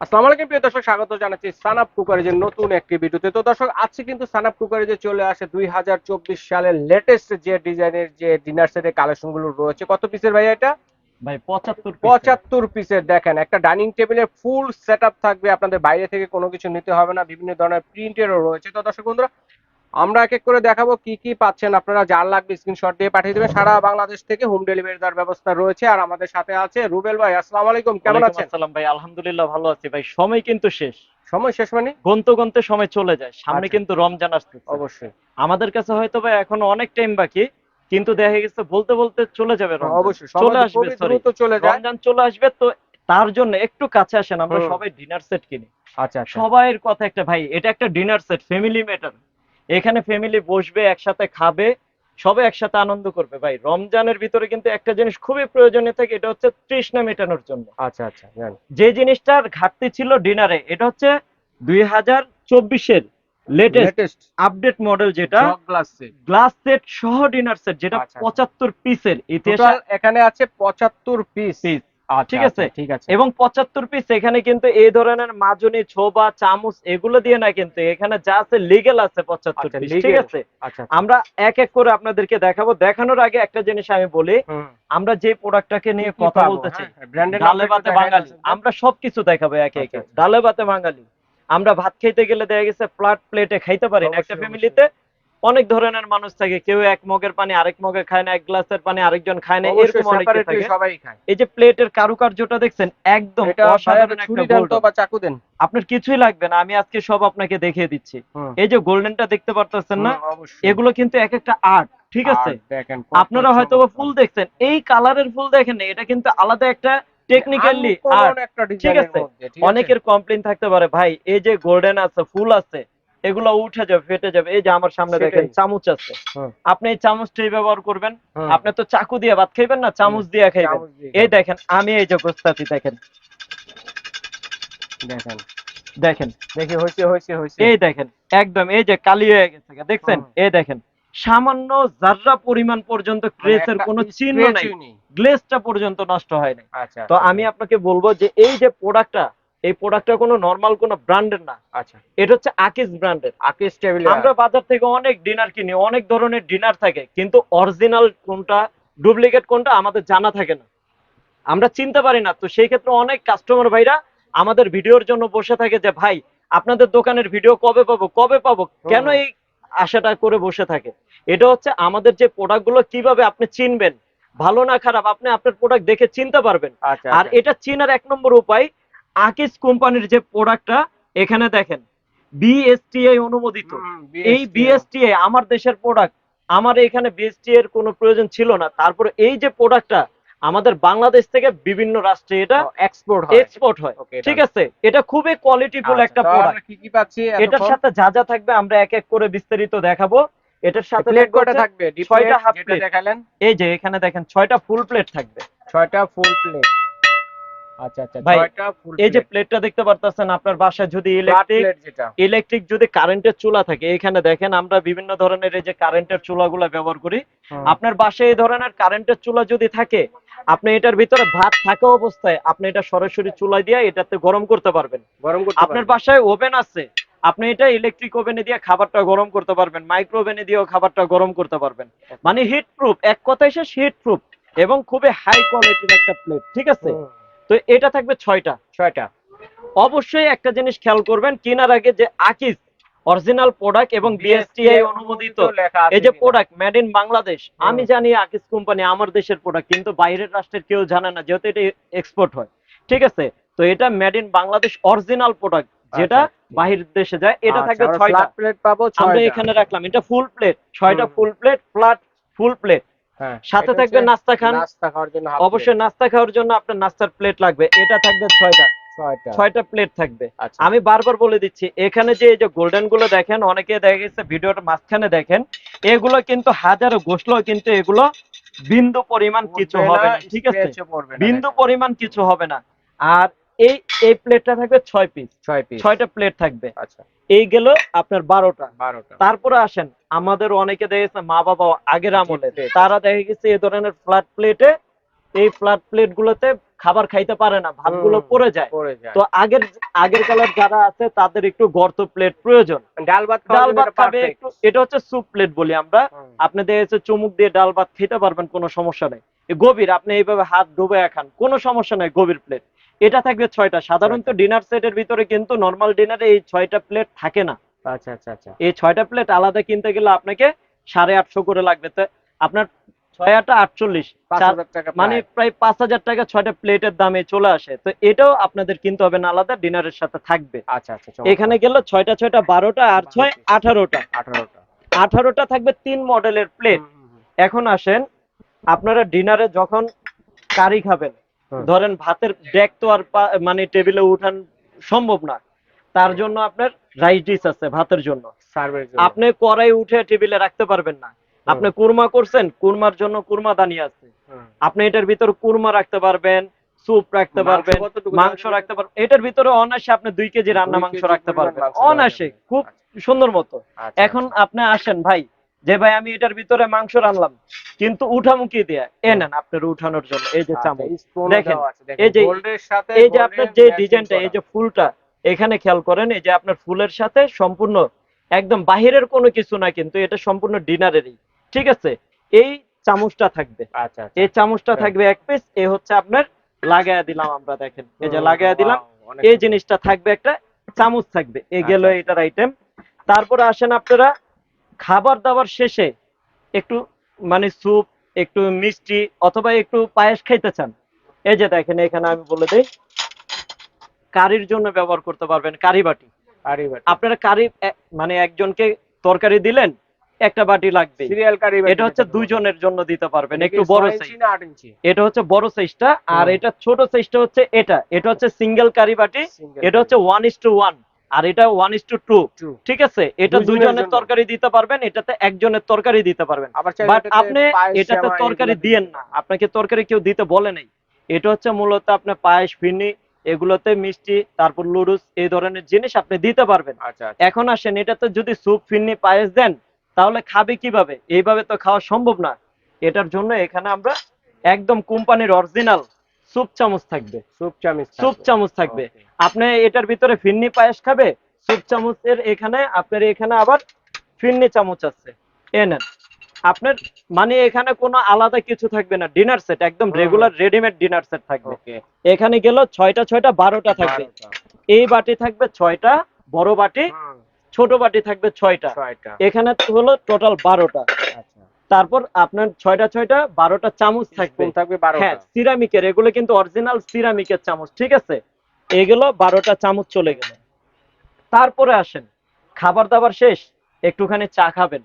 আসসালামু আলাইকুম প্রিয় দর্শক স্বাগত জানাচ্ছি সানাপ কুকারেজের নতুন একটি ভিডিওতে। তো দর্শক আজকে কিন্তু সানাপ কুকারেজে চলে আসে দুই চব্বিশ সালের লেটেস্ট যে ডিজাইনের যে ডিনার সেটের কালেকশনগুলো রয়েছে। কত পিসের ভাই এটা? ভাই পঁচাত্তর পঁচাত্তর পিসের দেখেন একটা ডাইনিং টেবিলের ফুল সেট থাকবে। আপনাদের বাইরে থেকে কোনো কিছু নিতে হবে না বিভিন্ন ধরনের প্রিন্টেরও রয়েছে। তো দর্শক বন্ধুরা আমরা এক এক করে দেখাবো কি কি পাচ্ছেন আপনারা যার লাগবে স্ক্রিনশট দিয়ে পাঠিয়ে দেবেন সারা বাংলাদেশ থেকে হোম ডেলিভারি দেওয়ার ব্যবস্থা রয়েছে। আর আমাদের সাথে আছে রুবেল ভাই আসসালামু আলাইকুম কেমন আছেন? আসসালাম ভাই আলহামদুলিল্লাহ ভালো আছি ভাই। সময় কিন্তু শেষ। সময় শেষ মানে? গন্তে গন্তে সময় চলে যায়। সামনে আচ্ছা। কিন্তু রমজান আসছে অবশ্যই। আমাদের কাছে হয়তো ভাই এখন অনেক টাইম বাকি কিন্তু দেখা গেছে বলতে বলতে চলে যাবে রমজান। অবশ্যই চলে আসবে sorry। চলে যায়। রমজান চলে আসবে তো তার জন্য একটু কাছে আসেন আমরা সবাই ডিনার সেট কিনি। আচ্ছা আচ্ছা। সবাইয়ের কথা একটা ভাই এটা একটা ডিনার সেট ফ্যামিলি ম্যাটার এখানে ফ্যামিলি বসবে একসাথে খাবে সবাই একসাথে আনন্দ করবে। ভাই রমজানের ভিতরে কিন্তু একটা জিনিস খুবই প্রয়োজনীয় থাকে এটা হচ্ছে তৃষ্ণা মেটানোর জন্য। আচ্ছা আচ্ছা যে জিনিসটার ঘাটতি ছিল ডিনারে এটা হচ্ছে দুই হাজার চব্বিশের লেটেস্ট আপডেট মডেল যেটা গ্লাস সেট সহ ডিনার সেট যেটা আচ্ছা। পঁচাত্তর পিসের ইতিহাস এখানে আছে 75 পিস আচ্ছা ঠিক আছে? ঠিক আছে। এবং পঁচাত্তর পিস এখানে কিন্তু এই ধরনের মাজনি ছোবা চামচ এগুলো দিয়ে না কিন্তু এখানে যা আছে লিগেল আছে পঁচাত্তর আচ্ছা, পিস ঠিক আছে? আচ্ছা আমরা এক এক করে আপনাদেরকে দেখাবো। দেখানোর আগে একটা জিনিস আমি বলি আমরা যে প্রোডাক্টটাকে নিয়ে কথা বলতে চাই হ্যাঁ, ডালে ভাতে বাঙালি আমরা সবকিছু দেখাবো একে একে। আচ্ছা, আচ্ছা। ডালে ভাতে বাঙালি। আমরা ভাত খাইতে গেলে দেখা গেছে ফ্ল্যাট প্লেটে খাইতে পারি না একটা ফ্যামিলিতে অনেক ধরনের মানুষ থাকে। কেউ এক মগের পানি আরেক মগে খায় না এক গ্লাসের পানি আরেকজন খায় না এরকম অনেকে থাকে। সবাই খায়। এই যে প্লেটের কারুকার্যটা দেখছেন একদম অসাধারণ একটা তো বা চাকু দেন। আপনার কিছুই লাগবে না আমি আজকে সব আপনাকে দেখিয়ে দিচ্ছি। এই যে গোল্ডেনটা দেখতে পারতেছেন না এগুলো কিন্তু এক একটা আর্ট ঠিক আছে? আপনারা হয়তো ফুল দেখছেন এই কালারের ফুল দেখেন না, এটা কিন্তু আলাদা একটা টেকনিক্যালি আর্ট ঠিক আছে? অনেকের কমপ্লেন থাকতে পারে ভাই এই যে গোল্ডেন আছে ফুল আছে এগুলো উঠে যাবে ফেটে যাবে। এই যে আমার সামনে দেখেন চামচ আছে। আপনি এই চামচটাই ব্যবহার করবেন। আপনি তো চাকু দিয়ে ভাত খাইবেন না চামচ দিয়ে খাইবেন। এই দেখেন আমি এই যে গোস্তাছি দেখেন। দেখেন। দেখেন। দেখি হইছে হইছে হইছে। এই দেখেন একদম এই যে কালি হয়ে গেছে দেখছেন? এই দেখেন সামান্য জাররা পরিমাণ পর্যন্ত মানে ক্রেসের কোনো চিহ্ন নাই গ্লেজটা পর্যন্ত নষ্ট হয় নাই। আচ্ছা তো আচ্ছা, আমি আপনাকে বলব যে এই যে প্রোডাক্টটা এই প্রোডাক্টটা কোনো নর্মাল কোনো ব্র্যান্ডের না। আচ্ছা। এটা হচ্ছে আকিস ব্র্যান্ডের আকিস টেবিল আমরা বাজার থেকে অনেক ডিনার কিনি অনেক ধরনের ডিনার থাকে কিন্তু অরিজিনাল কোনটা ডুপ্লিকেট কোনটা আমাদের জানা থাকে না। আমরা চিনতে পারি না তো সেই ক্ষেত্রে অনেক কাস্টমার ভাইরা আমাদের ভিডিওর জন্য বসে থাকে যে ভাই আপনাদের দোকানের ভিডিও কবে পাবো কবে পাবো? কেন এই আশাটা করে বসে থাকে? এটা হচ্ছে আমাদের যে প্রোডাক্টগুলো কীভাবে আপনি চিনবেন ভালো না খারাপ আপনি আপনার প্রোডাক্ট দেখে চিনতে পারবেন। আচ্ছা আর এটা চিনার এক নম্বর উপায় আকিস কোম্পানির যে প্রোডাক্টটা এখানে দেখেন বিএসটিআই অনুমোদিত। এই বিএসটিআই আমার দেশের প্রোডাক্ট আমার এখানে বিএসটি এর কোনো প্রয়োজন ছিল না। তারপরে এই যে প্রোডাক্টটা আমাদের বাংলাদেশ থেকে বিভিন্ন রাষ্ট্রে এটা এক্সপোর্ট হয়। এক্সপোর্ট হয়। ঠিক আছে? এটা খুবই কোয়ালিটিফুল আচ্ছা, একটা প্রোডাক্ট আমরা কি কি পাচ্ছি এটার সাথে যা যা থাকবে আমরা এক এক করে বিস্তারিত দেখাবো। এটার সাথে প্লেট থাকবে ছয়টা প্লেট যেটা plate। দেখালেন। এই যে এখানে দেখেন ছয়টা ফুল প্লেট থাকবে। ছয়টা ফুল প্লেট আচ্ছা আচ্ছা ভাই, এই যে প্লেটটা দেখতে পারতেছেন আপনার বাসায় যদি ইলেকট্রিক ইলেকট্রিক যদি কারেন্টের চুলা থাকে এখানে দেখেন আমরা বিভিন্ন ধরনের এই যে কারেন্টের চুলাগুলো ব্যবহার করি। আপনার বাসায় এই ধরনের কারেন্টের চুলা যদি থাকে আপনি এটার ভিতরে ভাত থাকা অবস্থায় আপনি এটা সরাসরি চুলা দিয়ে এটাতে গরম করতে পারবেন। গরম করতে আপনার বাসায় ওভেন আছে আপনি এটা ইলেকট্রিক ওভেনে দিয়ে খাবারটা গরম করতে পারবেন মাইক্রো ওভেনে দিয়েও খাবারটা গরম করতে পারবেন। মানে হিট প্রুফ এক কথায় শেষ হিট প্রুফ এবং খুবই হাই কোয়ালিটির একটা প্লেট ঠিক আছে? তো এটা থাকবে ছয়টা। ছয়টা। অবশ্যই একটা জিনিস খেয়াল করবেন কেনার আগে যে আকিস অরিজিনাল প্রোডাক্ট এবং বিএসটিআই অনুমোদিত এই যে প্রোডাক্ট মেড ইন বাংলাদেশ আমি জানি আকিস কোম্পানি আমার দেশের প্রোডাক্ট কিন্তু বাইরের রাষ্ট্রের কেউ জানে না যেহেতু এটা এক্সপোর্ট হয়। ঠিক আছে? তো এটা made in Bangladesh original product যেটা আচ্ছা, ঠিক বাহিরের দেশে যায় এটা আচ্ছা, থাকবে ছয়টা। প্লেট পাবো আমরা এখানে রাখলাম এটা ফুল প্লেট ছয়টা full plate flat full plate সাথে থাকবে নাস্তা খান। নাস্তা খাওয়ার জন্য অবশ্যই নাস্তা খাওয়ার জন্য আপনার নাস্তার প্লেট লাগবে। এটা থাকবে ছয়টা। ছয়টা। প্লেট থাকবে। আচ্ছা। আমি বারবার বলে দিচ্ছি এখানে যে এই যে গোল্ডেনগুলো দেখেন অনেকে দেখা গেছে ভিডিওটা মাঝখানে দেখেন এগুলো কিন্তু হাজারো গোসলো কিন্তু এগুলো বিন্দু পরিমাণ কিছু হবে না, ঠিক আছে? বিন্দু। পরিমাণ কিছু হবে না। আর এই এই প্লেটটা থাকবে ছয় পিস ছয় পিস ছয়টা প্লেট থাকবে। আচ্ছা। এই গেল আপনার বারোটা। বারোটা। তারপরে আসেন আমাদের অনেকে দেখেছে মা বাবা আগের আমলে তারা দেখে গেছে এই ধরনের ফ্ল্যাট প্লেটে এই ফ্ল্যাট প্লেট গুলোতে খাবার খাইতে পারে না ভাতগুলো হুম, পড়ে যায়। তো আগের আগের কালার যারা আছে তাদের একটু গর্ত প্লেট প্রয়োজন। ডাল ভাত ডাল ভাত খাবে একটু এটা হচ্ছে স্যুপ প্লেট বলি আমরা। আপনি দেখেছে চুমুক দিয়ে ডাল ভাত খেতে পারবেন কোনো সমস্যা নেই। গভীর আপনি এইভাবে হাত ডুবে খান কোনো সমস্যা নেই গভীর প্লেট এটা থাকবে ছয়টা। সাধারণত ডিনার সেটের ভিতরে কিন্তু নর্মাল ডিনারে এই ছয়টা প্লেট থাকে না। আচ্ছা আচ্ছা আচ্ছা। এই ছয়টা প্লেট আলাদা কিনতে গেলে আপনাকে সাড়ে আটশো করে লাগবে। তো আপনার ছয় আটটা আটচল্লিশ। মানে প্রায়। পাঁচ হাজার টাকা ছয়টা প্লেটের দামে চলে আসে। তো এটাও আপনাদের কিনতে হবে না আলাদা ডিনারের সাথে থাকবে। আচ্ছা আচ্ছা এখানে গেল ছয়টা ছয়টা বারোটা আর ছয় আঠারোটা। আঠারোটা। আঠারোটা থাকবে তিন মডেলের প্লেট। এখন আসেন আপনারা ডিনারে যখন কারি খাবেন। ধরেন ভাতের ডেক তো আর মানে টেবিলে উঠান সম্ভব না। তার জন্য আপনার রাইস ডিশ আছে ভাতের জন্য। আপনি কড়াই উঠে টেবিলে রাখতে পারবেন না। আপনি কুরমা করছেন কুরমার জন্য কুরমা দানি আছে। আপনি এটার ভিতর কুরমা রাখতে পারবেন স্যুপ রাখতে পারবেন মাংস রাখতে পারবেন। এটার ভিতরে অনায়াসে আপনি দুই কেজি রান্না মাংস রাখতে পারবেন। অনায়াসে খুব সুন্দর মতো। আচ্ছা, এখন আপনি আসেন ভাই। যে ভাই আমি এটার ভিতরে মাংস রানলাম কিন্তু উঠামুখি দিয়ে। এ নেন আপনার উঠানোর জন্য এই যে আচ্ছা, চামচ। দেখেন, এই যে- এই যে আপনার যে ডিজাইনটা এই যে ফুলটা এখানে খেয়াল করেন এই যে আপনার ফুলের সাথে সম্পূর্ণ একদম বাহিরের কোনো কিছু না কিন্তু এটা সম্পূর্ণ ডিনারেরই ঠিক আছে? এই চামচটা থাকবে। আচ্ছা আচ্ছা। এই চামচটা হ্যাঁ। থাকবে এক পিস এ হচ্ছে আপনার লাগায়া দিলাম আমরা দেখেন। এই যে লাগায়া দিলাম এই জিনিসটা থাকবে একটা চামচ থাকবে এই গেল আচ্ছা। এটার আইটেম তারপরে আসেন আপনারা খাবার দাবার শেষে একটু মানে স্যুপ একটু মিষ্টি অথবা একটু পায়েস খাইতে চান। এই যে দেখেন এখানে আমি বলে দিই কারির জন্য ব্যবহার করতে পারবেন কারি বাটি। কারি বাটি। আপনারা কারি মানে একজনকে তরকারি দিলেন একটা বাটি লাগবে। সিরিয়াল কারি এটা হচ্ছে। দুইজনের জন্য দিতে পারবেন একটু বড় সাইজ এটা হচ্ছে বড় সাইজটা আর এটা ছোট সাইজটা হচ্ছে এটা। এটা হচ্ছে সিঙ্গেল কারি বাটি এটা হচ্ছে ওয়ান ইস টু ওয়ান আর এটা ওয়ান ইস টু টু ঠিক আছে? এটা দুইজনের তরকারি দিতে পারবেন এটাতে একজনের তরকারি দিতে পারবেন। বাট আপনি এটাতে তরকারি দিয়েন না। আপনাকে তরকারি কেউ দিতে বলে নাই। এটা হচ্ছে মূলত আপনার পায়েস ফিরনি এগুলোতে মিষ্টি তারপর লুডুস এই ধরনের জিনিস আপনি দিতে পারবেন। আচ্ছা আচ্ছা। এখন আসেন এটাতে যদি স্যুপ ফিরনি পায়েস দেন তাহলে খাবে কীভাবে? এইভাবে তো খাওয়া সম্ভব না। এটার জন্য এখানে আমরা একদম কোম্পানির অরিজিনাল স্যুপ চামচ থাকবে। স্যুপ চামচ থাকবে। চামচ থাকবে। আপনি এটার ভিতরে ফিরনি পায়েস খাবে স্যুপ চামচের এখানে আপনার এখানে আবার ফিরনি চামচ আছে। এ নেন। আপনার মানে এখানে কোনো আলাদা কিছু থাকবে না ডিনার সেট একদম রেগুলার রেডিমেড ডিনার সেট থাকবে. এখানে গেল ছয়টা ছয়টা বারোটা থাকবে। এই বাটি থাকবে ছয়টা বড় বাটি ছোট বাটি থাকবে ছয়টা। এখানে হলো টোটাল বারোটা। আচ্ছা। তারপর আপনার ছয়টা ছয়টা বারোটা চামচ থাকবে। থাকবে হ্যাঁ সিরামিকের এগুলো কিন্তু অরিজিনাল সিরামিকের চামচ ঠিক আছে? এগুলো বারোটা চামচ চলে গেল। তারপরে আসেন খাবার দাবার শেষ একটুখানি চা খাবেন।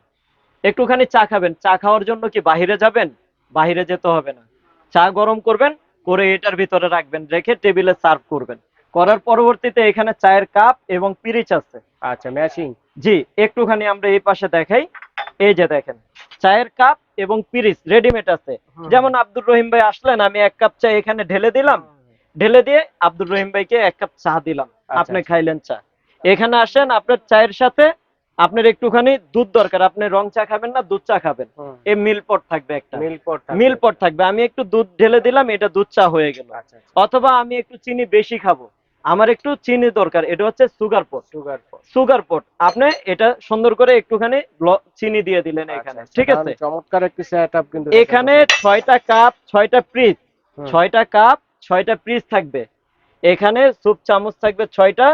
একটুখানি চা খাবেন চা খাওয়ার জন্য কি বাইরে যাবেন? বাইরে যেতে হবে না। চা গরম করবেন করে এটার ভিতরে রাখবেন রেখে টেবিলে সার্ভ করবেন। করার পরবর্তীতে এখানে চায়ের কাপ এবং পিরিচ আছে। আচ্ছা ম্যাচিং জি একটুখানি আমরা এই পাশে দেখাই। এই যে দেখেন চায়ের কাপ এবং পিরিচ রেডিমেড আছে। যেমন আব্দুর রহিম ভাই আসলেন আমি এক কাপ চা এখানে ঢেলে দিলাম। ঢেলে দিয়ে আব্দুর রহিম ভাইকে এক কাপ চা দিলাম। আপনি আচ্ছা। খাইলেন চা। এখানে আসেন আপনার চায়ের সাথে আপনার একটুখানি দুধ দরকার। আপনি রং চা খাবেন না দুধ চা খাবেন। এই মিল পট থাকবে একটা। মিল পট মিল পট থাকবে। আমি একটু দুধ ঢেলে দিলাম এটা দুধ চা হয়ে গেল। আচ্ছা। অথবা আমি একটু চিনি বেশি খাব। আমার একটু চিনি দরকার এটা হচ্ছে sugar pot sugar pot sugar pot আপনি এটা সুন্দর করে একটুখানি চিনি দিয়ে দিলেন এখানে ঠিক আছে? চমৎকার একটি সেটআপ কিন্তু এখানে 6টা কাপ 6টা পিস হুম। ছয়টা কাপ 6টা পিস থাকবে। এখানে সুপ চামচ থাকবে 6টা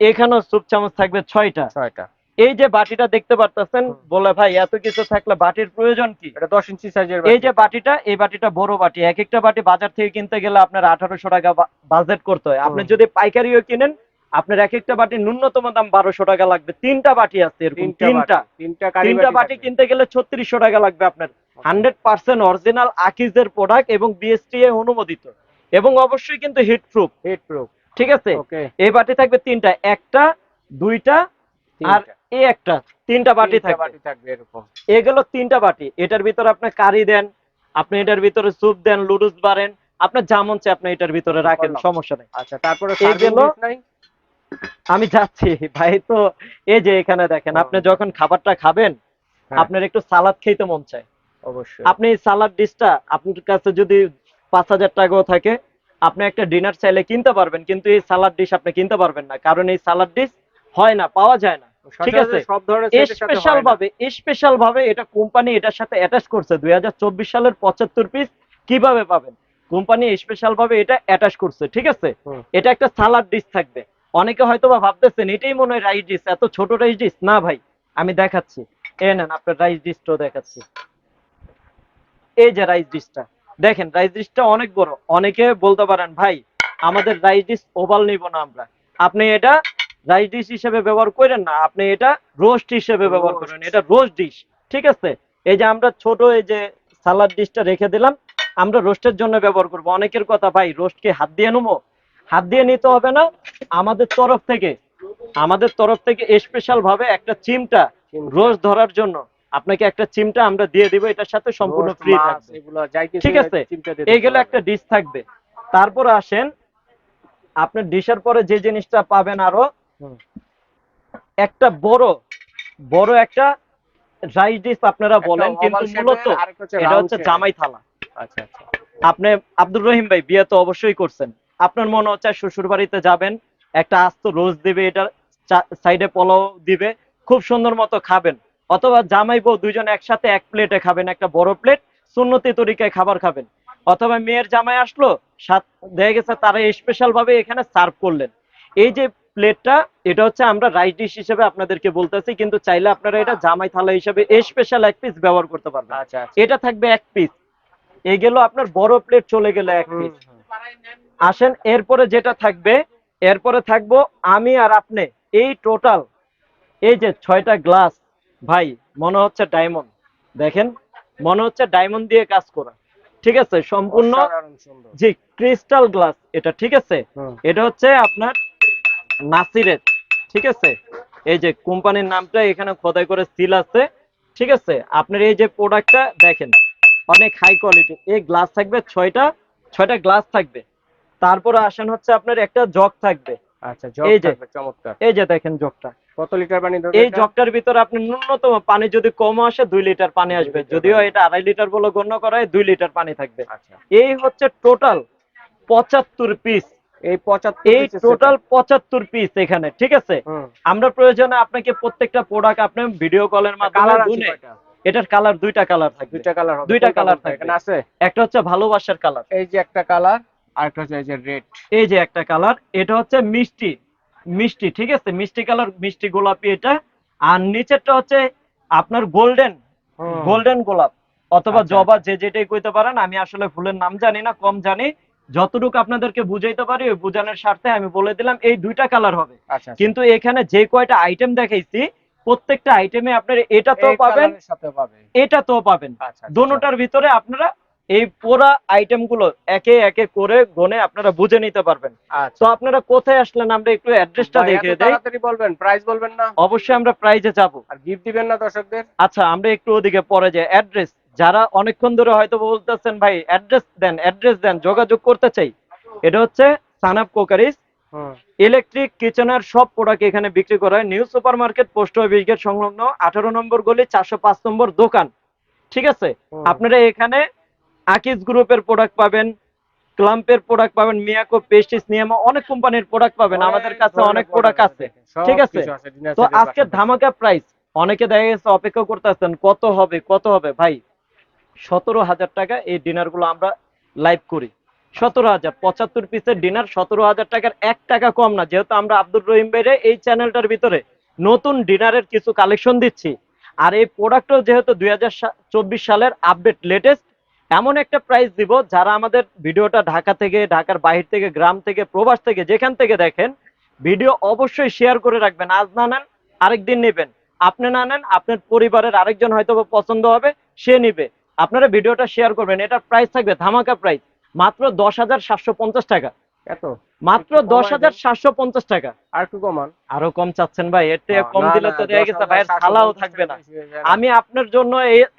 এখানেও সুপ চামচ থাকবে ছয়টা। ছয়টা। এই যে বাটিটা দেখতে পারতেছেন বলে ভাই এত কিছু থাকলে বাটির প্রয়োজন কি? এটা দশ ইঞ্চি সাইজের এই যে বাটিটা এই বাটিটা বড় বাটি। এক একটা বাটি বাজার থেকে কিনতে গেলে আপনার আঠারোশো টাকা বাজেট করতে হয়। আপনি যদি পাইকারিও কিনেন আপনার এক একটা বাটি ন্যূনতম দাম বারোশো টাকা লাগবে। তিনটা বাটি আছে এরকম তিনটা তিনটা। বাটি, তিনটা বাটি কিনতে গেলে ছত্রিশশো টাকা লাগবে আপনার। হান্ড্রেড পার্সেন্ট অরিজিনাল আকিজের প্রোডাক্ট এবং বিএসটিএ অনুমোদিত। এবং অবশ্যই কিন্তু হিট প্রুফ হিট প্রুফ ঠিক আছে? এই বাটি থাকবে তিনটা। একটা দুইটা আর এই একটা তিনটা বাটি থাকবে। এরকম। এগুলো তিনটা বাটি। এটার ভিতরে আপনি কারি দেন আপনি এটার ভিতরে স্যুপ দেন লুডুস বারেন আপনার চাই আপনি এটার ভিতরে রাখেন সমস্যা নেই। আচ্ছা তারপরে এই serving গেলো- dish নাই? আমি যাচ্ছি ভাই তো এই যে এখানে দেখেন আপনি যখন খাবারটা খাবেন হ্যাঁ। আপনার একটু সালাদ খেতে মন চায়। অবশ্যই। আপনি সালাদ ডিশটা আপনার কাছে যদি পাঁচ হাজার টাকাও থাকে আপনি একটা ডিনার চাইলে কিনতে পারবেন কিন্তু এই সালাড ডিশ আপনি কিনতে পারবেন না কারণ এই সালাড ডিশ হয় না পাওয়া যায় না। ঠিক আছে। স্পেশাল। ভাবে স্পেশাল ভাবে এটা কোম্পানি এটার সাথে অ্যাটাচ করছে। দুই সালের পঁচাত্তর পিস কীভাবে পাবেন? কোম্পানি স্পেশাল ভাবে এটা অ্যাটাচ করছে ঠিক আছে? এটা একটা সালাড ডিশ থাকবে। অনেকে হয়তো বা ভাবতেছেন এটাই মনে হয় রাইস ডিশ এত ছোট রাইস ডিশ না ভাই আমি দেখাচ্ছি। এ নেন আপনার রাইস ডিশটাও দেখাচ্ছি। এই যে রাইস ডিশটা দেখেন রাইস ডিশটা অনেক বড়। অনেকে বলতে পারেন ভাই আমাদের রাইস ডিশ ওভাল নিব না আমরা। আপনি এটা রাইস ডিশ হিসেবে ব্যবহার করেন না আপনি এটা রোস্ট হিসেবে ব্যবহার করেন এটা রোস্ট ডিশ ঠিক আছে এই যে আমরা ছোট এই যে সালাদ ডিশটা রেখে দিলাম আমরা রোস্টের জন্য ব্যবহার করব অনেকের কথা ভাই রোস্ট কি হাত দিয়ে নেব হাত দিয়ে নিতে হবে না আমাদের তরফ থেকে আমাদের তরফ থেকে স্পেশাল ভাবে একটা চিমটা। রোস্ট ধরার জন্য আপনাকে একটা চিমটা আমরা দিয়ে দিব এটার সাথে সম্পূর্ণ ফ্রি থাকবে ঠিক আছে। চিমটা দিয়ে একটা ডিশ থাকবে তারপর আসেন আপনার ডিশের পরে যে জিনিসটা পাবেন আরও। একটা বড় বড় একটা রাইস ডিশ আপনারা বলেন কিন্তু মূলত এটা হচ্ছে জামাই থালা। আচ্ছা আচ্ছা। আপনি আব্দুর রহিম ভাই বিয়ে তো অবশ্যই করছেন। আপনার মনে হচ্ছে শ্বশুর বাড়িতে যাবেন একটা আস্ত রোজ দিবে এটার সাইডে পোলাও দিবে খুব সুন্দর মতো খাবেন। অথবা জামাই বউ দুইজন একসাথে এক প্লেটে খাবেন একটা বড় প্লেট সুন্নতি তরিকায় খাবার খাবেন। অথবা মেয়ের জামাই আসলো সাত দেখা গেছে তারা স্পেশাল ভাবে এখানে সার্ভ করলেন। এই যে প্লেটটা এটা হচ্ছে আমরা রাইস ডিশ হিসেবে আপনাদেরকে বলতেছি কিন্তু চাইলে আপনারা এটা জামাই থালা হিসেবে স্পেশাল এক পিস ব্যবহার করতে পারবেন। আচ্ছা আচ্ছা। এটা থাকবে এক পিস এই গেল আপনার বড় প্লেট চলে গেল এক পিস আসেন এরপরে যেটা থাকবে এরপরে থাকব আমি আর আপনি। এই টোটাল এই যে ছয়টা গ্লাস ভাই মনে হচ্ছে ডায়মন্ড দেখেন মনে হচ্ছে ডায়মন্ড দিয়ে কাজ করা। ঠিক আছে? সম্পূর্ণ জি ক্রিস্টাল গ্লাস এটা ঠিক আছে? এটা হচ্ছে আপনার নাসিরের ঠিক আছে? এই যে কোম্পানির নামটা এখানে খোদাই করে সিল আছে ঠিক আছে? আপনার এই যে প্রোডাক্টটা দেখেন অনেক হাই কোয়ালিটি এই গ্লাস থাকবে ছয়টা ছয়টা গ্লাস থাকবে। তারপরে আসেন হচ্ছে আপনার একটা জগ থাকবে। আচ্ছা জগ এই যে। থাকবে, চমৎকার। এই যে দেখেন জগটা কত লিটার পানি এই? জগটার ভিতরে আপনি ন্যূনতম পানি যদি কম আসে দুই লিটার পানি আসবে। যদিও এটা আড়াই লিটার বলে গণ্য করা হয় দুই লিটার পানি থাকবে। আচ্ছা। এই হচ্ছে টোটাল পঁচাত্তর পিস এই পঁচাত্তর এই টোটাল। পঁচাত্তর পিস এখানে ঠিক আছে। আমরা প্রয়োজনে আপনাকে প্রত্যেকটা প্রোডাক্ট আপনি ভিডিও কলের মাধ্যমে কালার? এটার কালার দুইটা কালার থাকবে। দুইটা কালার হবে। দুইটা থাকবে। আছে। একটা হচ্ছে ভালোবাসার কালার এই যে একটা কালার আর একটা হচ্ছে এই যে রেড এই যে একটা কালার এটা হচ্ছে মিষ্টি। মিষ্টি ঠিক আছে? মিষ্টি কালার মিষ্টি গোলাপি এটা। আর নিচেরটা হচ্ছে আপনার গোল্ডেন গোল্ডেন গোলাপ। অথবা আচ্ছা, জবা যে যেটাই কইতে পারেন আমি আসলে ফুলের নাম জানি না কম জানি। যতটুকু আপনাদেরকে বুঝাইতে পারি ওই বুঝানোর স্বার্থে আমি বলে দিলাম এই দুইটা কালার হবে। আচ্ছা কিন্তু এখানে যে কয়টা আইটেম দেখাইছি প্রত্যেকটা আইটেমে আপনার এটা তো পাবেন এটা তো পাবেন। আচ্ছা আচ্ছা। দোনোটার ভিতরে আপনারা এই পুরা আইটেমগুলো একে একে করে গনে আপনারা বুঝে নিতে পারবেন। আচ্ছা। তো আপনারা কোথায় আসলেন আমরা একটু অ্যাড্রেসটা ভাই, এত দেখে দেই। তাড়াতাড়ি বলবেন প্রাইস বলবেন না? অবশ্যই আমরা প্রাইজে যাব। আর গিফট দিবেন না দর্শকদের? আচ্ছা আমরা একটু ওদিকে পরে যাই। অ্যাড্রেস যারা অনেকক্ষণ ধরে হয়তো বলতেছেন ভাই অ্যাড্রেস দেন অ্যাড্রেস দেন যোগাযোগ করতে চাই। এটা হচ্ছে সানাপ কোকারিস। ইলেকট্রিক কিচেনের সব প্রোডাক্ট এখানে বিক্রি করা হয়। New super market post office gate সংলগ্ন আঠারো নম্বর গলি চারশো পাঁচ নম্বর দোকান। ঠিক আছে? আপনারা এখানে আকিজ গ্রুপের প্রোডাক্ট পাবেন ক্লাম্পের প্রোডাক্ট পাবেন মিয়াকো পেস্টিস নিয়ামা অনেক কোম্পানির প্রোডাক্ট পাবেন। আমাদের কাছে অনেক প্রোডাক্ট আছে। ঠিক আছে? তো আজকে ধামাকা প্রাইস অনেকে দেখা গেছে অপেক্ষা করতে করতেছেন কত হবে কত হবে? ভাই সতেরো হাজার টাকা এই ডিনারগুলো আমরা লাইভ করি। সতেরো হাজার, পঁচাত্তর পিসের ডিনার সতেরো হাজার টাকার এক টাকা কম না। যেহেতু আমরা আব্দুর রহিম ভাইরে এই চ্যানেলটার ভিতরে নতুন ডিনারের কিছু কালেকশন দিচ্ছি। আর এই প্রোডাক্টও যেহেতু দুই সালের আপডেট লেটেস্ট এমন একটা প্রাইস দিব যারা আমাদের ভিডিওটা ঢাকা থেকে, ঢাকার বাহির থেকে, গ্রাম থেকে, প্রবাস থেকে, যেখান থেকে দেখেন, ভিডিও অবশ্যই শেয়ার করে রাখবেন। আজ না নেন, আরেকদিন নেবেন। আপনি না নেন, আপনার পরিবারের আরেকজন হয়তো পছন্দ হবে, সে নিবে। আপনারা ভিডিওটা শেয়ার করবেন এটার প্রাইস থাকবে ধামাকা প্রাইস মাত্র দশ হাজার সাতশো পঞ্চাশ টাকা। এত? মাত্র দশ হাজার সাতশো পঞ্চাশ টাকা। আর একটু কমান। আরও কম চাচ্ছেন ভাই এর থেকে কম দিলে তো দেখা গেছে ভাইয়ের থালাও থাকবে না। আমি আপনার জন্য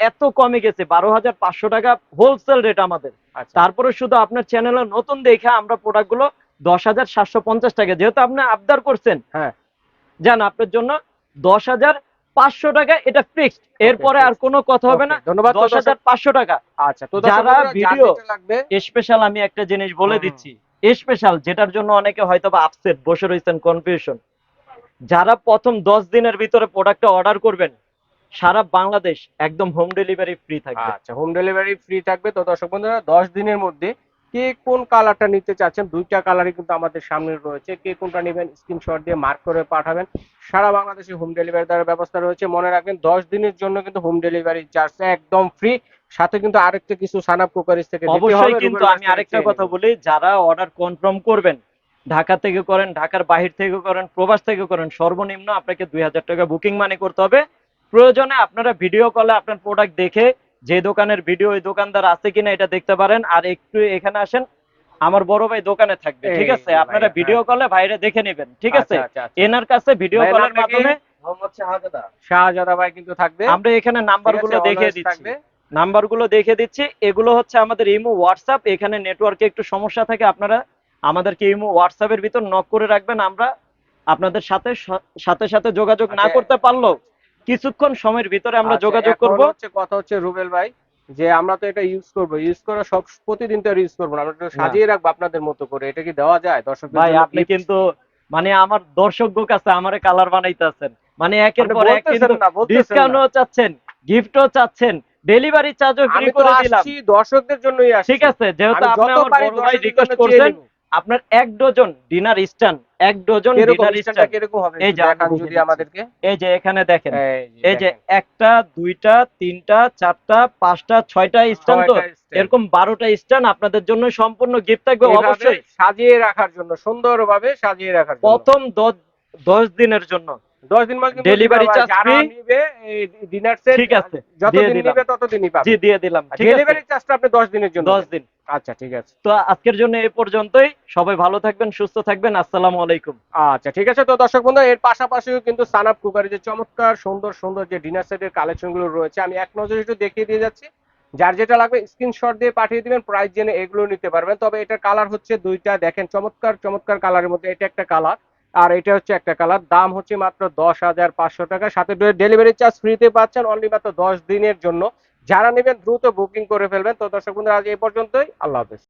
এত কমে গেছে বারো হাজার পাঁচশো টাকা হোলসেল রেট আমাদের। আচ্ছা। তারপরে শুধু আপনার চ্যানেলে নতুন দেখে আমরা প্রোডাক্টগুলো দশ হাজার সাতশো পঞ্চাশ টাকা যেহেতু আপনি আবদার করছেন। হ্যাঁ। যান আপনার জন্য দশ হাজার পাঁচশো টাকা এটা ফিক্সড এরপরে আর কোনো কথা হবে না। ধন্যবাদ দশ হাজার পাঁচশো টাকা। আচ্ছা তো যারা ভিডিও- লাগবে স্পেশাল আমি একটা জিনিস বলে দিচ্ছি। স্পেশাল যেটার জন্য অনেকে হয়তো বা আপসেট বসে রয়েছেন কনফিউশন যারা প্রথম দশ দিনের ভিতরে প্রোডাক্টটা অর্ডার করবেন সারা বাংলাদেশ একদম হোম ডেলিভারি ফ্রি থাকবে। আচ্ছা হোম ডেলিভারি ফ্রি থাকবে। তো দর্শক বন্ধুরা দশ দিনের মধ্যে কে কোন কালারটা নিতে চাচ্ছেন? দুইটা কালারই কিন্তু আমাদের সামনে রয়েছে। কে কোনটা নেবেন? স্ক্রিনশট দিয়ে মার্ক করে পাঠাবেন। সারা বাংলাদেশে হোম ডেলিভারি দেওয়ার ব্যবস্থা রয়েছে। মনে রাখবেন দশ দিনের জন্য কিন্তু হোম ডেলিভারি চার্জ একদম ফ্রি সাথে কিন্তু আরেকটা কিছু সানাপ কুকারিজ থেকে অবশ্যই কিন্তু আমি আরেকটা কথা বলি যারা অর্ডার কনফার্ম করবেন ঢাকা থেকে করেন ঢাকার বাহির থেকে করেন প্রবাস থেকে করেন সর্বনিম্ন আপনাকে দুই হাজার টাকা বুকিং মানি করতে হবে। প্রয়োজনে আপনারা ভিডিও কলে আপনার প্রোডাক্ট দেখে যে দোকানের ভিডিও ওই দোকানদার আছে কিনা এটা দেখতে পারেন। আর একটু এখানে আসেন আমার বড় ভাই দোকানে থাকবে ঠিক আছে? আপনারা হ্যাঁ। ভিডিও কলে বাইরে দেখে নেবেন ঠিক আছে? আচ্ছা, আচ্ছা, আচ্ছা। এনার কাছে ভিডিও কলের মাধ্যমে শাহজাদা। শাহজাদা ভাই কিন্তু থাকবে। আমরা এখানে নাম্বার ঠিকগুলো দেখে দিচ্ছি। দেখে দিচ্ছি। এগুলো হচ্ছে আমাদের ইমো হোয়াটসঅ্যাপ এখানে নেটওয়ার্কে একটু সমস্যা থাকে আপনারা আমাদেরকে ইমো হোয়াটসঅ্যাপের ভিতর নক করে রাখবেন। আমরা আপনাদের সাথে সাথে সাথে যোগাযোগ না আচ্ছা। করতে পারলেও কিছুক্ষণ সময়ের ভিতরে আমরা আচ্ছা, যোগাযোগ করব। হচ্ছে কথা হচ্ছে রুবেল ভাই যে আমরা তো এটা ইউজ করব। ইউজ করে সব প্রতিদিন তো ইউজ করব না। আমরা সাজিয়ে রাখব আপনাদের মতো করে। এটা কি দেওয়া যায়? দর্শক ভাই আপনি কিন্তু মানে আমার দর্শক কাছে আমারে কালার বানাইতেছেন। মানে একের পর এক কিন্তু ডিসকাউন্টও চাচ্ছেন গিফটও চাচ্ছেন ডেলিভারি চার্জও ফ্রি করে দিলাম। দর্শকদের জন্যই আসছি। ঠিক আছে যেহেতু আপনি আমার বড় ভাই রিকোয়েস্ট করছেন। আপনার এক ডজন ডিনার স্ট্যান্ড এক ডজন ডিনার স্ট্যান্ড। হবে? এই যে যদি আমাদেরকে। এই যে এখানে দেখেন। এই যে একটা দুইটা তিনটা চারটা পাঁচটা ছয়টা স্ট্যান্ড তো এরকম বারোটা স্ট্যান্ড আপনাদের জন্য সম্পূর্ণ গিফট থাকবে অবশ্যই। সাজিয়ে রাখার জন্য সুন্দরভাবে সাজিয়ে রাখার জন্য। প্রথম দশ দিনের জন্য। দশ দিন মাস Delivery charge যারা নিবে ডিনার সেট ঠিক আছে, যতদিন নিবে ততদিনই পাবে। জি দিয়ে দিলাম। ঠিক আছে। ডেলিভারি চার্জটা আপনি দশ দিনের জন্য দশ দিন। আচ্ছা ঠিক আছে। তো আজকের জন্য এই পর্যন্তই। সবাই ভালো থাকবেন সুস্থ থাকবেন। আসসালামু আলাইকুম। আচ্ছা ঠিক আছে। তো দর্শক বন্ধু এর পাশাপাশিও কিন্তু সানাপ কুকারে যে চমৎকার সুন্দর সুন্দর যে ডিনার সেটের কালেকশনগুলো রয়েছে আমি এক নজরে একটু দেখিয়ে দিয়ে যাচ্ছি। যার যেটা লাগবে স্ক্রিনশট দিয়ে পাঠিয়ে দিবেন প্রাইস জেনে এগুলো নিতে পারবেন। তবে এটার কালার হচ্ছে দুইটা। দেখেন চমৎকার চমৎকার কালারের মধ্যে এটা একটা কালার আর এটা হচ্ছে একটা কালার। দাম হচ্ছে মাত্র দশ হাজার পাঁচশো টাকা। সাথে ডেলিভারি চার্জ ফ্রিতে পাচ্ছেন অনলি মাত্র দশ দিনের জন্য। যারা নেবেন দ্রুত বুকিং করে ফেলবেন। তো দর্শক বন্ধু আজ এই পর্যন্তই। আল্লাহ হাফেজ।